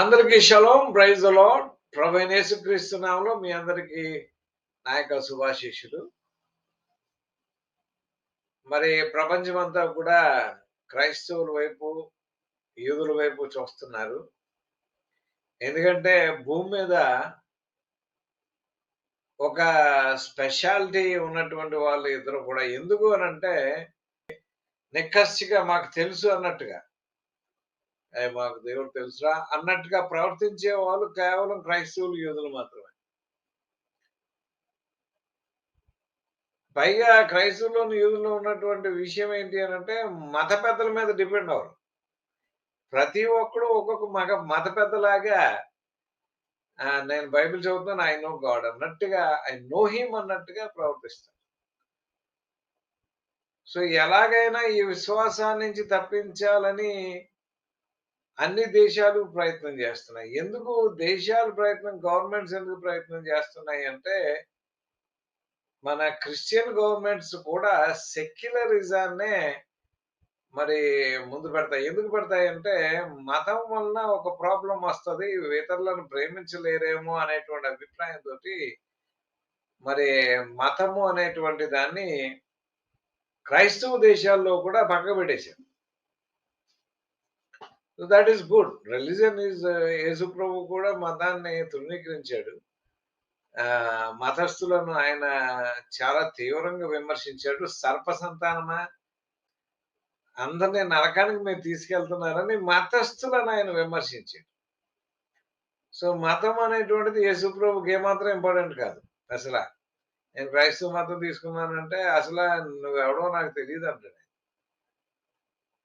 అందరికీ షలోం praise lord. Praveen యేసుక్రీస్తు మీ అందరికీ నాయక శుభాశీషులు మరి ప్రపంచమంతా కూడా క్రైస్తవుల వైపు యూదుల వైపు చూస్తున్నారు. ఎందుకంటే భూమి మీద ఒక స్పెషాలిటీ ఉన్నటువంటి వాళ్ళు ఇద్దరు కూడా. ఎందుకు అని అంటే నిక్కచ్చిగా మాకు తెలుసు అన్నట్టుగా. మాకు దేవుడు తెలుసురా అన్నట్టుగా ప్రవర్తించే వాళ్ళు కేవలం క్రైస్తవులు యూదులు మాత్రమే. పైగా క్రైస్తవులోని యూదులో ఉన్నటువంటి విషయం ఏంటి అని అంటే మత పెద్దల మీద డిపెండ్ అవ్వరు. ప్రతి ఒక్కడు ఒక్కొక్క మగ మత పెద్దలాగా నేను బైబిల్ చదువుతున్నాను ఐ నో గాడ్ అన్నట్టుగా ఐ నో హిమ్ అన్నట్టుగా ప్రవర్తిస్తాను సో ఎలాగైనా ఈ విశ్వాసాన్ని నుంచి తప్పించాలని అన్ని దేశాలు ప్రయత్నం చేస్తున్నాయి. ఎందుకు దేశాలు ప్రయత్నం గవర్నమెంట్స్ ఎందుకు ప్రయత్నం చేస్తున్నాయి అంటే మన క్రిస్టియన్ గవర్నమెంట్స్ కూడా సెక్యులరిజాన్నే మరి ముందు పెడతాయి. ఎందుకు పెడతాయంటే మతం వలన ఒక ప్రాబ్లం వస్తుంది ఇతరులను ప్రేమించలేరేమో అనేటువంటి అభిప్రాయంతో మరి మతము అనేటువంటి దాన్ని క్రైస్తవ దేశాల్లో కూడా పక్కబెట్టేశారు that is good religion is Yesu ప్రభు కూడా మతాన్ని తృణీకరించాడు. ఆ, మతస్థులను ఆయన చాలా తీవ్రంగా విమర్శించాడు. సర్ప సంతానమా అందరినీ నరకానికి మీరు తీసుకెళ్తున్నారని మతస్థులను ఆయన విమర్శించాడు. సో మతం అనేటువంటిది యేసుప్రభుకి ఏమాత్రం ఇంపార్టెంట్ కాదు. అసలు నేను క్రైస్తవ మతం తీసుకున్నానంటే అసలు నువ్వెవడో నాకు తెలియదు అంటాడు.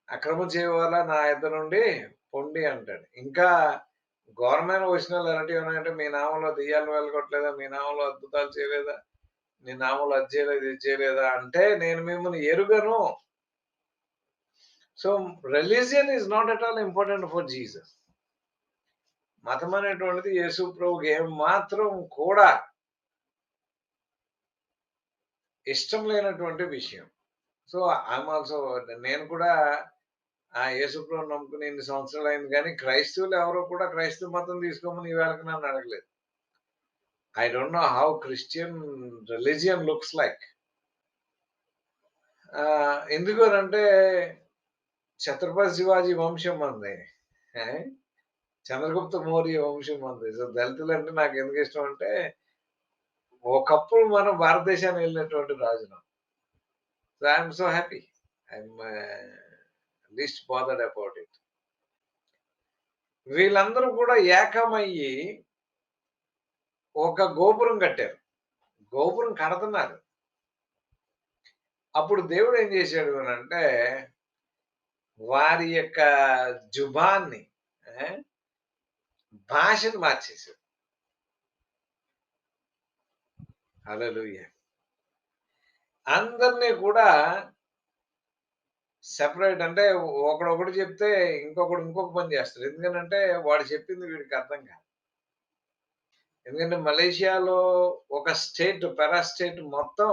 అక్రమ చేయవల నా ఇద్దరు నుండి పొండి అంటాడు. ఇంకా ఘోరమైన వచనాలు ఎలాంటివి ఉన్నాయంటే మీ నామంలో దెయ్యాలు వెళ్ళగొట్టలేదా మీ నామంలో అద్భుతాలు చేయలేదా? నీ నామంలో అది చేయలేదు? ఇది చేయలేదా? అంటే నేను మిమ్మల్ని ఎరుగను. So religion is not at all important for Jesus మతం అనేటువంటిది యేసు ప్రభుకి ఏం మాత్రం కూడా ఇష్టం లేనటువంటి విషయం. సో ఐఎమ్ ఆల్సో నేను కూడా ఆ యేసుప్రభు నమ్ముకుని ఎన్ని సంవత్సరాలు అయింది కానీ క్రైస్తవులు ఎవరో కూడా క్రైస్తవ మతం తీసుకోమని ఈవేళకి నన్ను అడగలేదు. I don't know how Christian religion looks like ఎందుకు అని అంటే ఛత్రపతి శివాజీ వంశం అంది. చంద్రగుప్త మౌర్య వంశం అంది. సో దళితులు అంటే నాకు ఎందుకు ఇష్టం అంటే ఒకప్పుడు మనం భారతదేశాన్ని వెళ్ళినటువంటి రాజును so I'm so happy I'm least bothered about it వీళ్ళందరూ కూడా ఏకమయ్యి ఒక గోపురం కట్టారు. గోపురం కడుతున్నారు. అప్పుడు దేవుడు ఏం చేశాడు అని అంటే వారి యొక్క జుబాన్ని భాషను మార్చేశాడు. హల్లెలూయ. అందరినీ కూడా సెపరేట్ అంటే ఒకడొకడు చెప్తే ఇంకొకడు ఇంకొక పని చేస్తారు ఎందుకంటే వాడు చెప్పింది వీడికి అర్థం కాదు. ఎందుకంటే మలేషియాలో ఒక స్టేట్ పెరా స్టేట్ మొత్తం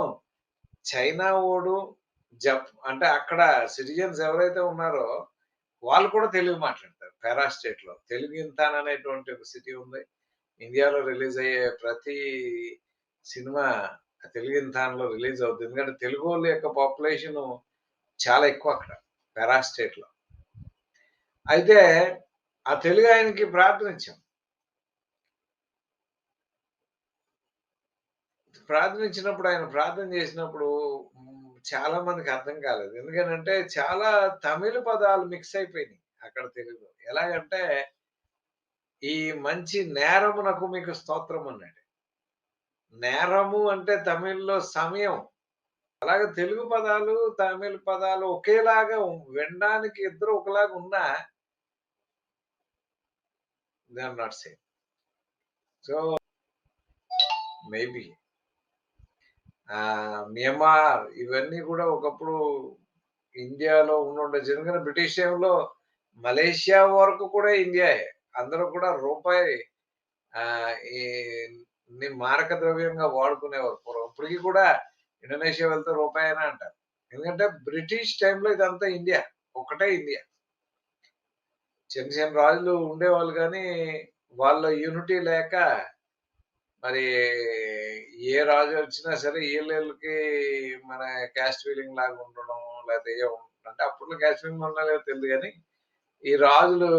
చైనా ఓడు జప్ అంటే అక్కడ సిటిజన్స్ ఎవరైతే ఉన్నారో వాళ్ళు కూడా తెలుగు మాట్లాడతారు. పెరా స్టేట్లో తెలుగు ఇంతాన్ అనేటువంటి ఒక సిటీ ఉంది. ఇండియాలో రిలీజ్ అయ్యే ప్రతి సినిమా తెలుగు ఇంతాన్లో రిలీజ్ అవుతుంది ఎందుకంటే తెలుగు వాళ్ళ యొక్క పాపులేషన్ చాలా ఎక్కువ అక్కడ పెరా స్టేట్లో. అయితే ఆ తెలుగు ఆయనకి ప్రార్థన ఇచ్చాం. ప్రార్థనించినప్పుడు ఆయన ప్రార్థన చేసినప్పుడు చాలా మందికి అర్థం కాలేదు. ఎందుకంటే చాలా తమిళ పదాలు మిక్స్ అయిపోయినాయి అక్కడ తెలుగులో. ఎలాగంటే ఈ మంచి నేరమునకు మీకు స్తోత్రం అన్నాడు నేరము అంటే తమిళ్ళో సమయం. అలాగే తెలుగు పదాలు తమిళ పదాలు ఒకేలాగా వినడానికి ఇద్దరు ఒకలాగా ఉన్నా they are not same so maybe Myanmar ఇవన్నీ కూడా ఒకప్పుడు ఇండియాలో ఉండుండొచ్చు ఎందుకంటే బ్రిటిష్ టైంలో మలేషియా వరకు కూడా ఇండియాయే అందరూ కూడా రూపాయి ఆ, ని మారక ద్రవ్యంగా వాడుకునేవారు. పూర్వం ఇప్పటికీ కూడా ఇండోనేషియా వెళ్తే రూపాయి అని అంటారు. ఎందుకంటే బ్రిటిష్ టైంలో ఇదంతా ఇండియా ఒకటే ఇండియా. చిన్న చిన్న రాజులు ఉండేవాళ్ళు కానీ వాళ్ళ యూనిటీ లేక మరి ఏ రాజు వచ్చినా సరే వీళ్ళకి మన క్యాస్ట్ ఫీలింగ్ లాగా ఉండడం లేకపోతే ఏ అంటే అప్పట్లో క్యాస్ట్ ఫీలింగ్ ఉన్నా లేదో తెలియదు కానీ ఈ రాజులు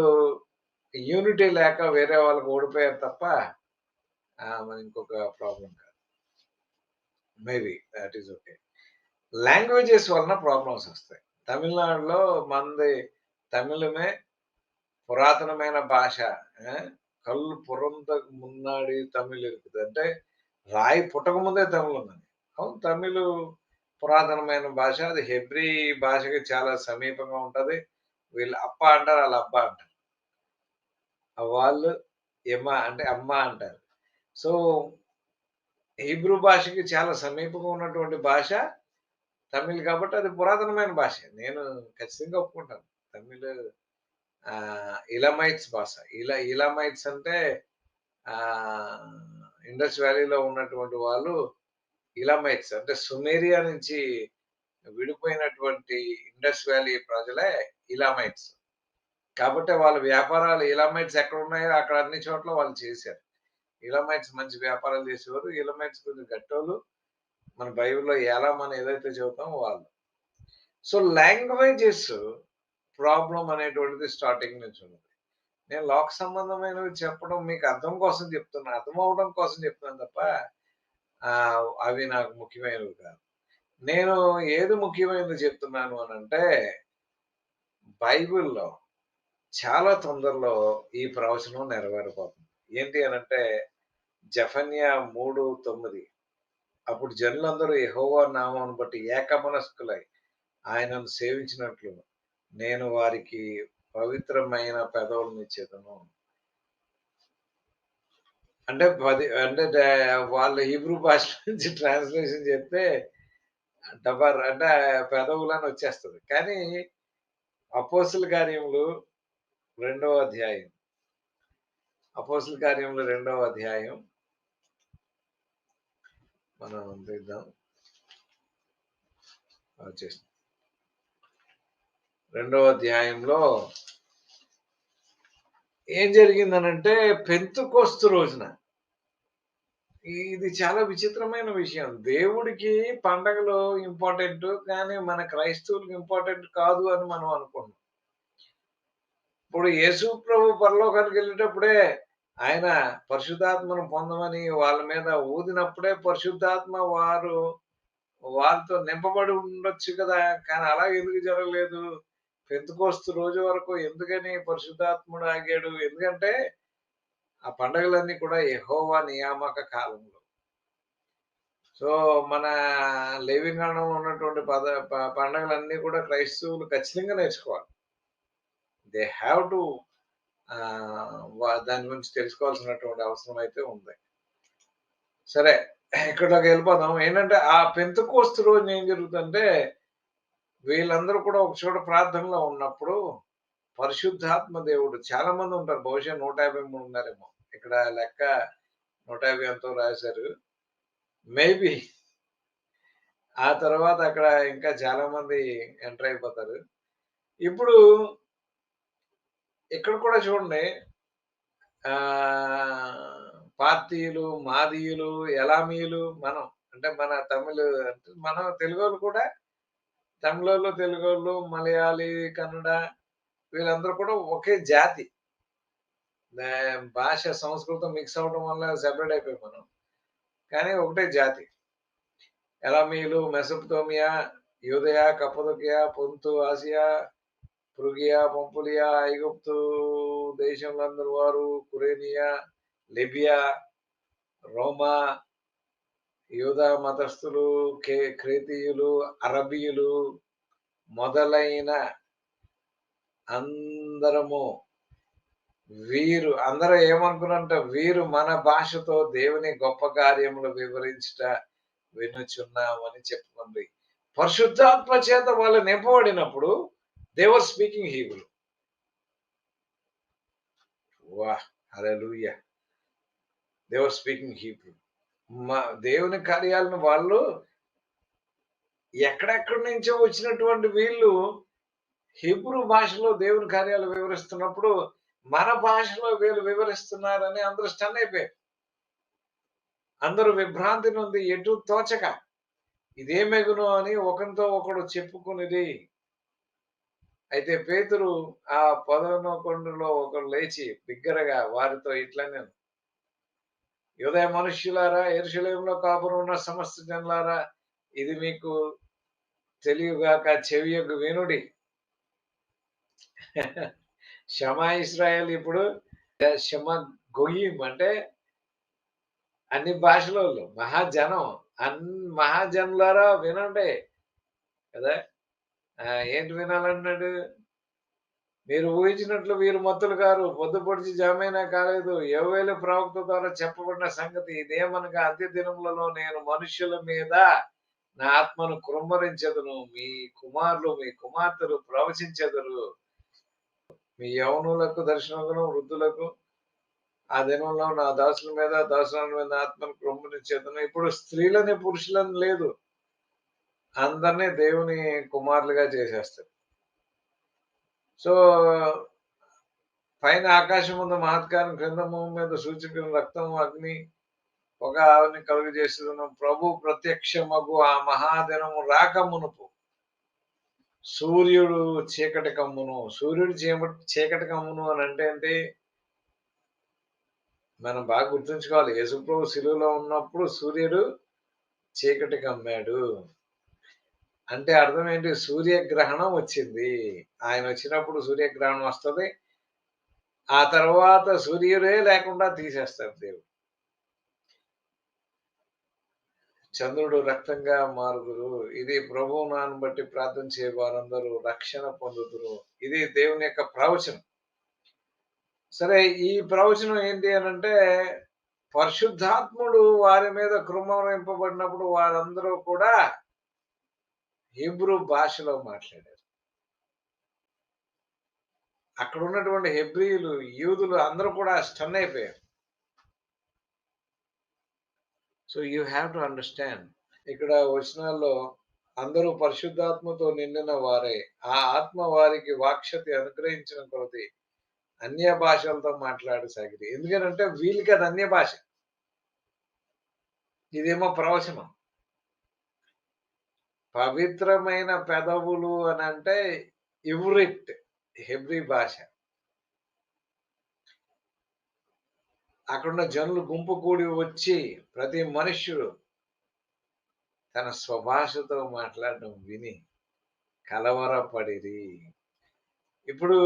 యూనిటీ లేక వేరే వాళ్ళకి ఓడిపోయారు తప్ప మరి ఇంకొక ప్రాబ్లం కాదు maybe that is okay. Languages వలన ప్రాబ్లమ్స్ వస్తాయి. తమిళనాడులో మంది తమిళమే పురాతనమైన భాష ఆ, కళ్ళు పురంతకు మున్నాడి తమిళ్ ఇరుకుది అంటే రాయి పుట్టక ముందే తమిళ ఉందండి. అవును తమిళ్ పురాతనమైన భాష అది హెబ్రి భాషకి చాలా సమీపంగా ఉంటుంది. వీళ్ళు అప్ప అంటారు వాళ్ళు అబ్బా అంటారు. వాళ్ళు ఎమ్మ అంటే అమ్మ అంటారు. సో హీబ్రూ భాషకి చాలా సమీపంగా ఉన్నటువంటి భాష తమిళ్ కాబట్టి అది పురాతనమైన భాష. నేను ఖచ్చితంగా ఒప్పుకుంటాను. తమిళ్ ఇలమైట్స్ భాష. ఇలా ఇలమైట్స్ అంటే ఇండస్ వ్యాలీలో ఉన్నటువంటి వాళ్ళు ఇలమైట్స్ అంటే సుమేరియా నుంచి విడిపోయినటువంటి ఇండస్ వ్యాలీ ప్రజలే ఇలామైట్స్. కాబట్టి వాళ్ళ వ్యాపారాలు ఇలామైట్స్ ఎక్కడ ఉన్నాయో అక్కడ అన్ని చోట్ల వాళ్ళు చేశారు. ఇలమైట్స్ మంచి వ్యాపారాలు చేసేవారు. ఇలమైట్స్ కొంచెం గట్టోళ్ళు. మన బైబిల్లో ఎలా మనం ఏదైతే చెబుతామో వాళ్ళు. సో లాంగ్వేజెస్ ప్రాబ్లం అనేటువంటిది స్టార్టింగ్ నుంచి ఉంది నేను లోక సంబంధమైనవి చెప్పడం మీకు అర్థం కోసం చెప్తున్నా. అర్థం అవడం కోసం చెప్తున్నాను తప్ప అవి నాకు ముఖ్యమైనవి కాదు. నేను ఏది ముఖ్యమైనది చెప్తున్నాను అని అంటే బైబిల్లో చాలా తొందరలో ఈ ప్రవచనం నెరవేరిపోతుంది. ఏంటి అని అంటే జఫన్యా మూడు తొమ్మిది. అప్పుడు జనులందరూ యహోవా నామమును బట్టి ఏకమనస్కులై ఆయనను సేవించినట్లు నేను వారికి పవిత్రమైన పెదవులను ఇచ్చేదను. అంటే పది అంటే వాళ్ళు వాళ్ళ హీబ్రూ భాష నుంచి ట్రాన్స్లేషన్ చెప్తే డబర్ అంటే పెదవులని వచ్చేస్తుంది. కానీ అపోస్తుల కార్యములు రెండవ అధ్యాయం. అపోస్తుల కార్యములు రెండవ అధ్యాయం. మనం తీద్దాం రెండవ అధ్యాయంలో ఏం జరిగిందనంటే పెంతుకోస్తు రోజున. ఇది చాలా విచిత్రమైన విషయం. దేవుడికి పండగలు ఇంపార్టెంట్ కానీ మన క్రైస్తవులకు ఇంపార్టెంట్ కాదు అని మనం అనుకున్నాం. ఇప్పుడు యేసు ప్రభు పరలోకానికి వెళ్ళేటప్పుడే ఆయన పరిశుద్ధాత్మను పొందమని వాళ్ళ మీద ఊదినప్పుడే పరిశుద్ధాత్మ వారు వారితో నింపబడి ఉండొచ్చు కదా. కానీ అలా ఎందుకు జరగలేదు? పెంతుకోస్తు రోజు వరకు ఎందుకని పరిశుద్ధాత్ముడు ఆగాడు? ఎందుకంటే ఆ పండగలన్నీ కూడా యహోవా నియామక కాలంలో. సో మన లేవింగాణంలో ఉన్నటువంటి పద పండగలన్నీ కూడా క్రైస్తవులు ఖచ్చితంగా నేర్చుకోవాలి. దే హ్యావ్ టు దాని గురించి తెలుసుకోవాల్సినటువంటి అవసరం అయితే ఉంది. సరే ఇక్కడికి వెళ్ళిపోదాం. ఏంటంటే ఆ పెంతుకోస్తు రోజు ఏం జరుగుతుందంటే వీళ్ళందరూ కూడా ఒక చోట ప్రార్థనలో ఉన్నప్పుడు పరిశుద్ధాత్మ దేవుడు చాలా మంది ఉంటారు బహుశా నూట యాభై మూడు ఉన్నారేమో. ఇక్కడ లెక్క నూట యాభై ఎంతో రాశారు. మేబీ ఆ తర్వాత అక్కడ ఇంకా చాలా మంది ఎంటర్ అయిపోతారు. ఇప్పుడు ఇక్కడ కూడా చూడండి. పార్టీలు మాదీయులు ఎలామీయులు మనం అంటే మన తమిళ అంటే మనం తెలుగు వాళ్ళు కూడా తమిళోళ్ళు తెలుగోళ్ళు మలయాళీ కన్నడ వీళ్ళందరూ కూడా ఒకే జాతి. భాష సంస్కృతం మిక్స్ అవడం వల్ల సెపరేట్ అయిపోయి మనం. కానీ ఒకటే జాతి. ఎలామీలు మెసప్తోమియా యూదయ కప్పదొకియా పొంతు ఆసియా పృగియా పంపులియా ఐగుప్తు దేశంలో అందరు వారు కురేనియా లిబియా రోమా యూదా మతస్థులు కే క్రేతీయులు అరబీయులు మొదలైన అందరము వీరు అందరూ ఏమనుకున్నారంటే వీరు మన భాషతో దేవుని గొప్ప కార్యములు వివరించుట వినుచున్నామని చెప్పుకుంది. పరిశుద్ధాత్మ చేత వాళ్ళు నింపబడినప్పుడు దేవర్ స్పీకింగ్ హీబ్రూ వా లూయ దేవర్ స్పీకింగ్ హీబ్రూ మా దేవుని కార్యాలను వాళ్ళు ఎక్కడెక్కడి నుంచో వచ్చినటువంటి వీళ్ళు హిబ్రూ భాషలో దేవుని కార్యాలు వివరిస్తున్నప్పుడు మన భాషలో వీళ్ళు వివరిస్తున్నారని అందరూ స్టన్ అయిపోయారు. అందరూ విభ్రాంతి నుండి ఎటు తోచక ఇదేమెగును అని ఒకరితో ఒకడు చెప్పుకునేది అయితే పేతురు ఆ పదనకొండలో ఒకరు లేచి బిగ్గరగా వారితో ఇట్లనే యుదయ మనుష్యులారా ఎరుశలేంలో కాపురం ఉన్న సమస్త జనులారా ఇది మీకు తెలియగాక చెవియకు వినుడి. షమా ఇస్రాయల్ ఇప్పుడు షమ గొయ్యం అంటే అన్ని భాషలలో మహాజనం. అన్ మహాజనులారా వినండి. కదా? ఏంటి వినాలన్నాడు మీరు ఊహించినట్లు వీరు మత్తులు గారు పొద్దు పొడిచి జామైనా కాలేదు. ఎవవేలు ప్రవక్త ద్వారా చెప్పబడిన సంగతి ఇదేమనగా అంత్య దినములలో నేను మనుష్యుల మీద నా ఆత్మను కృమ్మరించదును మీ కుమారులు మీ కుమార్తెలు ప్రవచించెదరు. మీ యవనులకు దర్శనకును వృద్ధులకు ఆ దినంలో నా దాసుల మీద దాసుల మీద ఆత్మను కృమ్మరించేదను ఇప్పుడు స్త్రీలని పురుషులని లేదు. అందరినీ దేవుని కుమారులుగా చేసేస్తారు సో పైన ఆకాశం ముందు మహత్కారం క్రింద భూమి మీద సూచించిన రక్తం అగ్ని ఒక ఆవిని కలుగు చేసేదను ప్రభు ప్రత్యక్షమగు ఆ మహాదినము రాక మునుపు సూర్యుడు చీకటి కమ్మును సూర్యుడు చీమ చీకటి కమ్మును అని అంటే ఏంటి? మనం బాగా గుర్తుంచుకోవాలి. యేసుప్రభు శిలువలో ఉన్నప్పుడు సూర్యుడు చీకటి కమ్మాడు అంటే అర్థం ఏంటి? సూర్యగ్రహణం వచ్చింది. ఆయన వచ్చినప్పుడు సూర్యగ్రహణం వస్తుంది. ఆ తర్వాత సూర్యుడే లేకుండా తీసేస్తారు దేవుడు. చంద్రుడు రక్తంగా మారుదురు. ఇది ప్రభువు నాన్న బట్టి ప్రార్థన చేయ వారందరూ రక్షణ పొందుదురు. ఇది దేవుని యొక్క ప్రవచనం. సరే ఈ ప్రవచనం ఏంటి అని అంటే పరిశుద్ధాత్ముడు వారి మీద కృమరింపబడినప్పుడు వారందరూ కూడా హీబ్రూ భాషలో మాట్లాడారు. అక్కడ ఉన్నటువంటి హెబ్రియులు యూదులు అందరూ కూడా స్టన్ అయిపోయారు. So you have to understand ఇక్కడ వచనాల్లో అందరూ పరిశుద్ధాత్మతో నిండిన వారే. ఆ ఆత్మ వారికి వాక్షతి అనుగ్రహించిన కొలది అన్య భాషలతో మాట్లాడసాగిరి. ఎందుకంటే వీళ్ళకి అది అన్య భాష. ఇదేమో ప్రవచనం. పవిత్రమైన పెదవులు అని అంటే ఇవ్రిట్ హెబ్రి భాష. అక్కడున్న జనులు గుంపు కూడి వచ్చి ప్రతి మనుష్యుడు తన స్వభాషతో మాట్లాడడం విని కలవరపడిరి. ఇప్పుడు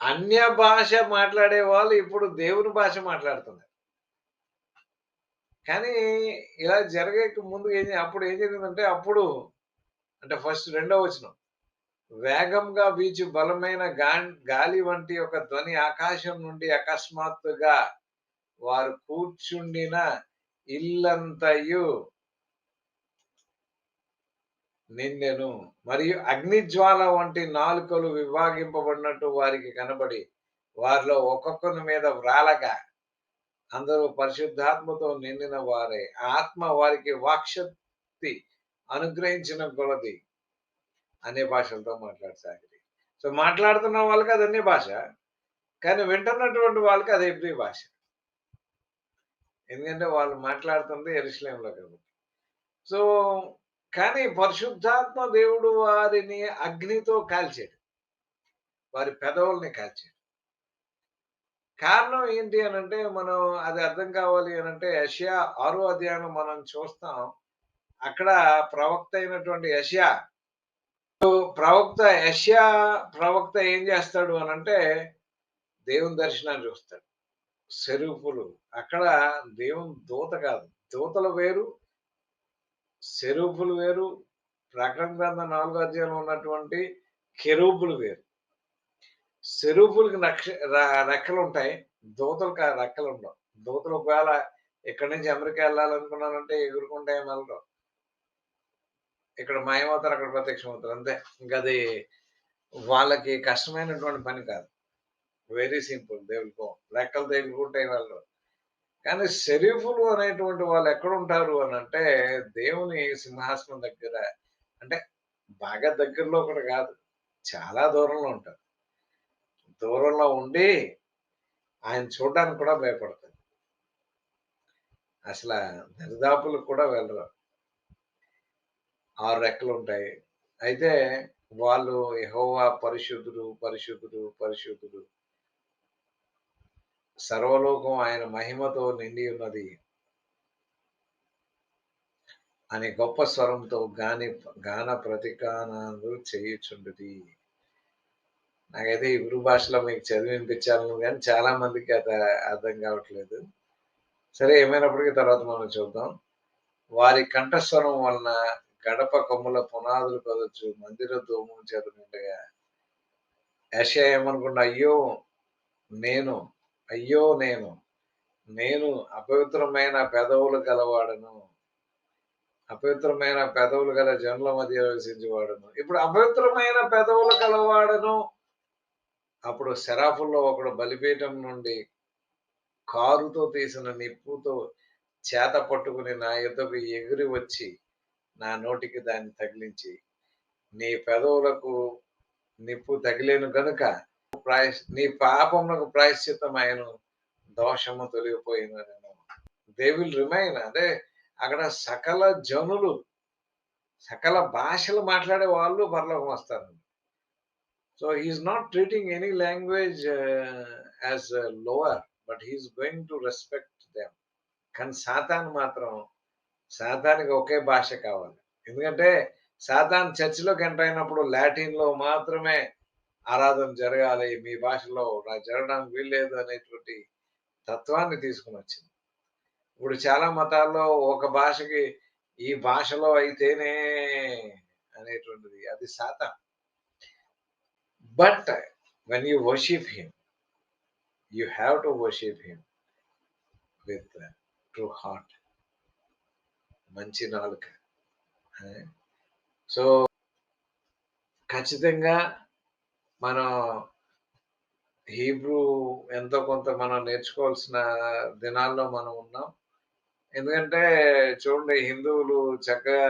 అన్య భాష మాట్లాడే వాళ్ళు ఇప్పుడు దేవుని భాష మాట్లాడుతున్నారు. కానీ ఇలా జరగక ముందు ఏం అప్పుడు ఏం జరిగిందంటే అప్పుడు అంటే ఫస్ట్ రెండో వచనం. వేగంగా వీచు బలమైన గాలి వంటి ఒక ధ్వని ఆకాశం నుండి అకస్మాత్తుగా వారు కూర్చుండిన ఇల్లంతయు నిండెను. మరియు అగ్నిజ్వాల వంటి నాలుకలు విభాగింపబడినట్టు వారికి కనబడి వారిలో ఒక్కొక్కరి మీద వ్రాలగా అందరూ పరిశుద్ధాత్మతో నిండిన వారే. ఆ ఆత్మ వారికి వాక్శక్తి అనుగ్రహించిన కొలది. అనే భాషలతో మాట్లాడసాగింది సో మాట్లాడుతున్న వాళ్ళకి అది అన్ని భాష కానీ వింటున్నటువంటి వాళ్ళకి అది ఎబ్రి భాష. ఎందుకంటే వాళ్ళు మాట్లాడుతుంది ఎరుసలేంలో కాబట్టి. సో కానీ పరిశుద్ధాత్మ దేవుడు వారిని అగ్నితో కాల్చాడు. వారి పెదవుల్ని కాల్చాడు. కారణం ఏంటి అని అంటే మనం అది అర్థం కావాలి అని అంటే యషియా ఆరో అధ్యాయం మనం చూస్తాం. అక్కడ ప్రవక్త అయినటువంటి యషియా ప్రవక్త యషియా ప్రవక్త ఏం చేస్తాడు అని అంటే దేవుని దర్శనాన్ని చూస్తాడు. సెరూపులు అక్కడ దేవుని దూత కాదు. దూతలు వేరు సెరూపులు వేరు ప్రకటన గ్రంథం నాలుగో అధ్యాయంలో ఉన్నటువంటి కెరూపులు వేరు. సెరూపులకి రక్ష రెక్కలు ఉంటాయి దూతలకు ఆ రెక్కలు ఉండవు దూతలు ఒకవేళ ఇక్కడి నుంచి అమెరికా వెళ్ళాలనుకున్నానంటే ఎగురుకుంటే ఏం వెళ్ళరు. ఇక్కడ మాయమవుతారు అక్కడ ప్రత్యక్షం అవుతారు అంతే. ఇంకా అది వాళ్ళకి కష్టమైనటువంటి పని కాదు. Very simple. దేవుడికో రెక్కలు తగులుకుంటే వెళ్ళరు. కానీ షరీఫులు అనేటువంటి వాళ్ళు ఎక్కడ ఉంటారు అని అంటే దేవుని సింహాసనం దగ్గర అంటే బాగా దగ్గరలో కూడా కాదు. చాలా దూరంలో ఉంటారు. దూరంలో ఉండి ఆయన చూడడానికి కూడా భయపడతారు. అసలు దరిదాపులకు కూడా వెళ్ళరు. ఆరు రెక్కలు ఉంటాయి అయితే వాళ్ళు యహోవా పరిశుద్ధుడు, పరిశుద్ధుడు, పరిశుద్ధుడు. సర్వలోకం ఆయన మహిమతో నిండి ఉన్నది. అని గొప్ప స్వరంతో గాని గాన ప్రతిగానాలు చేయుచుండది నాకైతే హిబ్రూ భాషలో మీకు చదివి వినిపించాలను చాలా మందికి అది అర్థం కావట్లేదు. సరే ఏమైనప్పటికీ తర్వాత మనం చూద్దాం. వారి కంఠస్వరం వలన గడప కొమ్ముల పునాదులు కదొచ్చు మందిర దోముల చేత యషయా ఏమనుకున్నా అయ్యో! నేను, అయ్యో నేను, నేను అపవిత్రమైన పెదవులు గలవాడను. అపవిత్రమైన పెదవులు గల జనుల మధ్య నివసించేవాడను. ఇప్పుడు అపవిత్రమైన పెదవులు గలవాడను. అప్పుడు సెరాఫుల్లో ఒకడు బలిపీఠం నుండి కారుతో తీసిన నిప్పుతో చేత పట్టుకుని నా యుద్ధకు ఎగిరి వచ్చి నా నోటికి దాన్ని తగిలించి నీ పెదవులకు నిప్పు తగిలేను గనుక ప్రాయశ్ నీ పాపమునకు ఆయన దోషము తొలగిపోయిందని దే విల్ రిమైన్ అదే అక్కడ సకల జనులు సకల భాషలు మాట్లాడే వాళ్ళు పరలోకం వస్తారు. So he is not treating any language as lower but he is going to respect them. కానీ సాతాన్ మాత్రం సాతానికి ఒకే భాష కావాలి ఎందుకంటే సాతాన్ చర్చిలోకి ఎంటర్ అయినప్పుడు లాటిన్లో మాత్రమే ఆరాధన జరగాలి మీ భాషలో నా జరగడానికి వీల్లేదు అనేటువంటి తత్వాన్ని తీసుకుని వచ్చింది ఇప్పుడు చాలా మతాల్లో ఒక భాషకి ఈ భాషలో అయితేనే అనేటువంటిది. అది Satan. But when you worship him you have to worship him with true heart మంచి నాలుక. సో ఖచ్చితంగా మనం హీబ్రూ ఎంతో కొంత మనం నేర్చుకోవాల్సిన దినాల్లో మనం ఉన్నాం. ఎందుకంటే చూడండి హిందువులు చక్కగా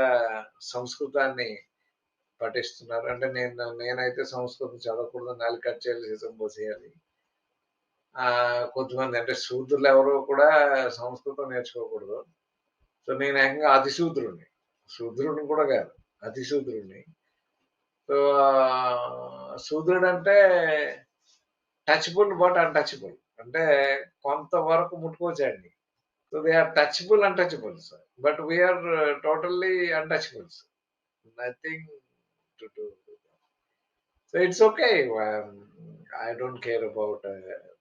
సంస్కృతాన్ని పఠిస్తున్నారు అంటే నేను నేనైతే సంస్కృతం చదవకూడదు నాలుగు కట్ చేయాలి సీసం పోసేయాలి. ఆ కొంతమంది అంటే శూద్రులు ఎవరో కూడా సంస్కృతం నేర్చుకోకూడదు. సో నేను ఏకంగా అతిశూద్రుడిని శూద్రుడిని కూడా కాదు అతిశూద్రుడిని సో శూద్రుడు అంటే టచ్బుల్ బట్ అన్టచబుల్. అంటే కొంతవరకు ముట్టుకోవచ్చండి so they are touchable untouchables but we are totally untouchables. Nothing to do so it's okay I don't care about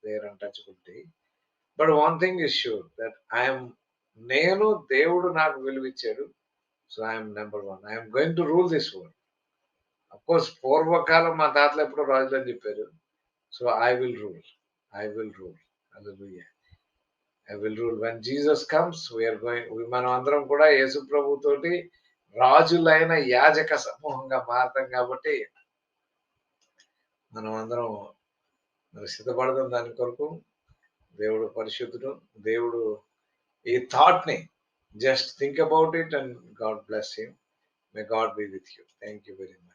their untouchability but one thing is sure that I'm నేను దేవుడు నాకు విలువిచ్చాడు so I'm number one I'm going to rule this world of course పూర్వకాలం మా తాతలు ఎప్పుడో రాజులు అని చెప్పారు so I will rule I will rule hallelujah I will rule when Jesus comes we are going మనం అందరం కూడా యేసు ప్రభు తోటి రాజులైన యాజక సమూహంగా మారతాం కాబట్టి మనం అందరం మరి సిద్ధపడదాం దాని కొరకు. దేవుడు పరిశుద్ధుడు దేవుడు ఈ థాట్ని just think about it and God bless you may God be with you thank you very much